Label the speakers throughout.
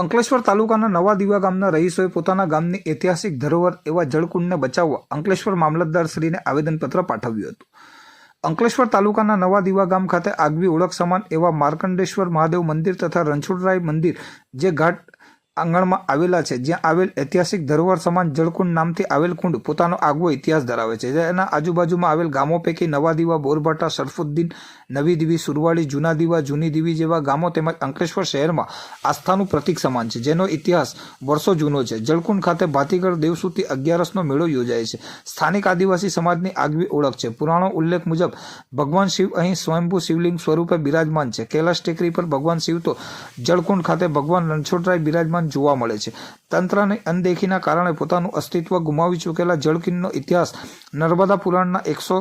Speaker 1: અંકલેશ્વર તાલુકાના નવા દીવા ગામના રહીશોએ પોતાના ગામની ઐતિહાસિક ધરોહર એવા જળકુંડને બચાવવા અંકલેશ્વર મામલતદારશ્રીને આવેદનપત્ર પાઠવ્યું હતું. અંકલેશ્વર તાલુકાના નવા દીવા ગામ ખાતે આગવી ઓળખ સમાન એવા માર્કંડેશ્વર મહાદેવ મંદિર તથા રણછોડરાય મંદિર, જે ઘાટ આંગણમાં આવેલા છે. જ્યાં આવેલ ઐતિહાસિક ધરોહર સમાન જળકુંડ નામથી આવેલ કુંડ પોતાનો આગવો ઇતિહાસ ધરાવે છે. જેના આજુબાજુમાં આવેલ ગામો પૈકી નવા દીવા, બોરભાટા સરફુદ્દીન નવી દીવી સુરવાળી જૂના દીવા, જૂની દીવી જેવા ગામો તેમજ અંકલેશ્વર શહેરમાં આસ્થાનું પ્રતીક સમાન છે. જેનો ઇતિહાસ વર્ષો જૂનો છે. જળકુંડ ખાતે ભાતીગઢ દેવસુતી અગિયારસનો મેળો યોજાય છે. સ્થાનિક આદિવાસી સમાજની આગવી ઓળખ છે. પુરાણો ઉલ્લેખ મુજબ, ભગવાન શિવ અહીં સ્વયંભૂ શિવલિંગ સ્વરૂપે બિરાજમાન છે. કૈલાશ ટેકરી પર ભગવાન શિવ તો જળકુંડ ખાતે ભગવાન રણછોડરાય બિરાજમાન જોવા મળે છે. તંત્રની અનદેખીના કારણે પોતાનું અસ્તિત્વ ગુમાવી ચૂકેલા જળકુંડનો ઇતિહાસ નર્મદા પુરાણના એકસો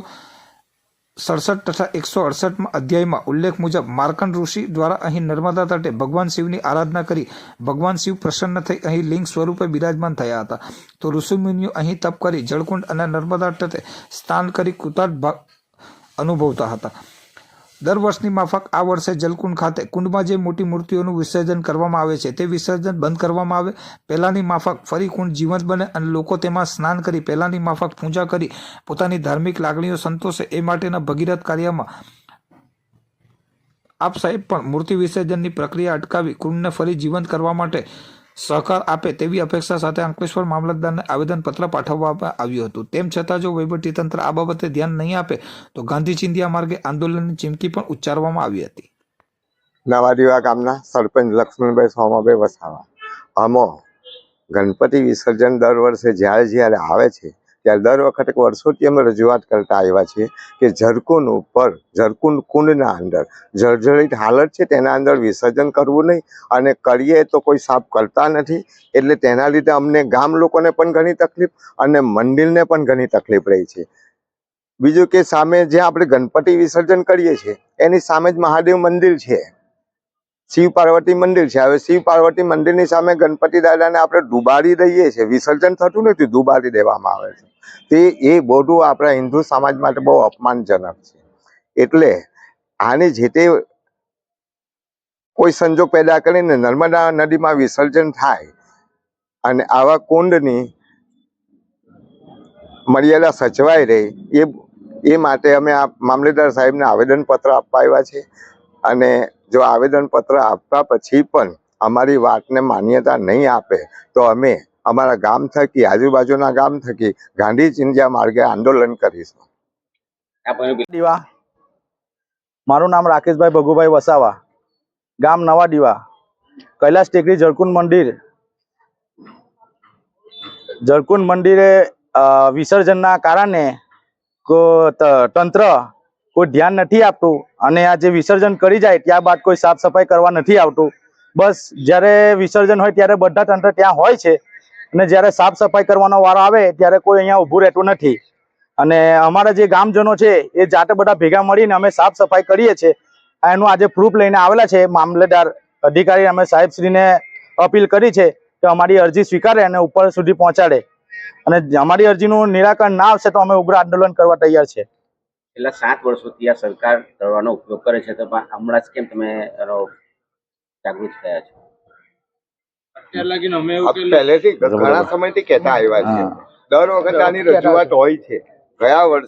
Speaker 1: સડસઠ તથા એકસો અડસઠમાં અધ્યાયમાં ઉલ્લેખ મુજબ માર્કંડ ઋષિ દ્વારા અહીં નર્મદા તટે ભગવાન શિવની આરાધના કરી ભગવાન શિવ પ્રસન્ન થઈ અહીં લિંગ સ્વરૂપે બિરાજમાન થયા હતા. તો ઋષિમુનિઓ અહીં તપ કરી જળકુંડ અને નર્મદા તટે સ્નાન કરી કૃતાર્થ અનુભવતા હતા. દર વર્ષની માફક આ વર્ષે જલકુંડ ખાતે કુંડમાં જે મોટી મૂર્તિઓનું વિસર્જન કરવામાં આવે છે, તે વિસર્જન બંધ કરવામાં આવે. પહેલાંની માફક ફરી કુંડ જીવંત બને અને લોકો તેમાં સ્નાન કરી પહેલાંની માફક પૂજા કરી પોતાની ધાર્મિક લાગણીઓ સંતોષે એ માટેના ભગીરથ કાર્યમાં આપ સાહેબ પણ મૂર્તિ વિસર્જનની પ્રક્રિયા અટકાવી કુંડને ફરી જીવંત કરવા માટે સહકાર આપે તેવી અપેક્ષા સાથે અંકલેશ્વર મામલતદારને આવેદનપત્ર પાઠવવામાં આવ્યું હતું. તેમ છતાં જો વહીવટીતંત્ર આ બાબતે ધ્યાન નહીં આપે, તો ગાંધી ચિંધિયા માર્ગે આંદોલનની ચીમકી પણ ઉચ્ચારવામાં આવી હતી.
Speaker 2: નવાદીવા ગામના સરપંચ લક્ષ્મણભાઈ સોમાભાઈ વસાવા. અમો ગણપતિ વિસર્જન દર વર્ષે જ્યારે જ્યારે આવે છે ત્યારે દર વખતે વર્ષોથી અમે રજૂઆત કરતા આવ્યા છીએ કે ઝરકુન ઉપર ઝરકુન કુંડના અંદર, જર્જરિત હાલત છે તેના અંદર વિસર્જન કરવું નહીં અને કરીએ તો કોઈ સાફ કરતા નથી. એટલે તેના લીધે અમને ગામ લોકોને પણ ઘણી તકલીફ અને મંદિરને પણ ઘણી તકલીફ રહી છે. બીજું કે સામે જે આપણે ગણપતિ વિસર્જન કરીએ છીએ, એની સામે જ મહાદેવ મંદિર છે. શિવ પાર્વતી મંદિર છે. હવે શિવ પાર્વતી મંદિરની સામે ગણપતિ દાદાને આપણે ડુબાડી દઈએ છીએ. વિસર્જન થતું નથી, ડુબાડી દેવામાં આવે છે. તે એ બધું આપણા હિન્દુ સમાજ માટે બહુ અપમાનજનક છે. એટલે આની જે તે કોઈ સંજોગ પેદા કરીને નર્મદા નદીમાં વિસર્જન થાય અને આવા કુંડની મર્યાદા સચવાઈ રહે, એ એ માટે અમે આ મામલેદાર સાહેબને આવેદનપત્ર આપવા આવ્યા છે. અને જો આવેદનપત્ર આપવા પછી પણ અમારી વાતને માન્યતા નહીં આપે, તો અમે અમારા ગામ થકી, આજુબાજુના ગામ થકી ગાંધી ચિંધ્યા માર્ગે આંદોલન કરીશું.
Speaker 3: મારું નામ રાકેશભાઈ ભગુભાઈ વસાવા. ગામ નવા દીવા કૈલાસ ટેકરી જળકુંડ મંદિર. જળકુંડ મંદિરે વિસર્જનના કારણે તંત્ર કોઈ ધ્યાન નથી આપતું અને આ જે વિસર્જન કરી જાય ત્યારબાદ કોઈ સાફ સફાઈ કરવા નથી આવતું. બસ જ્યારે વિસર્જન હોય ત્યારે બધા તંત્ર ત્યાં હોય છે અને જ્યારે સાફ સફાઈ કરવાનો વારો આવે ત્યારે કોઈ અહીંયા ઊભું રહેતું નથી. અને અમારા જે ગામજનો છે એ જાતે બધા ભેગા મળીને અમે સાફ સફાઈ કરીએ છીએ. એનું આજે પ્રૂફ લઈને આવેલા છે. મામલેદાર અધિકારી અમે સાહેબશ્રીને અપીલ કરી છે કે અમારી અરજી સ્વીકારે અને ઉપર સુધી પહોંચાડે. અને અમારી અરજીનું નિરાકરણ ના આવશે તો અમે ઉગ્ર આંદોલન કરવા તૈયાર છે
Speaker 4: છેલ્લા સાત વર્ષોથી આ સરકાર દળવાનો ઉપયોગ કરે છે તો પણ હમણાં જ કેમ તમે જાગૃત થયા છો?
Speaker 2: પહેલેથી ઘણા સમયથી કહેતા આવ્યા છે. દર વખતે આની રજૂઆત હોય છે. ગયા વર્ષે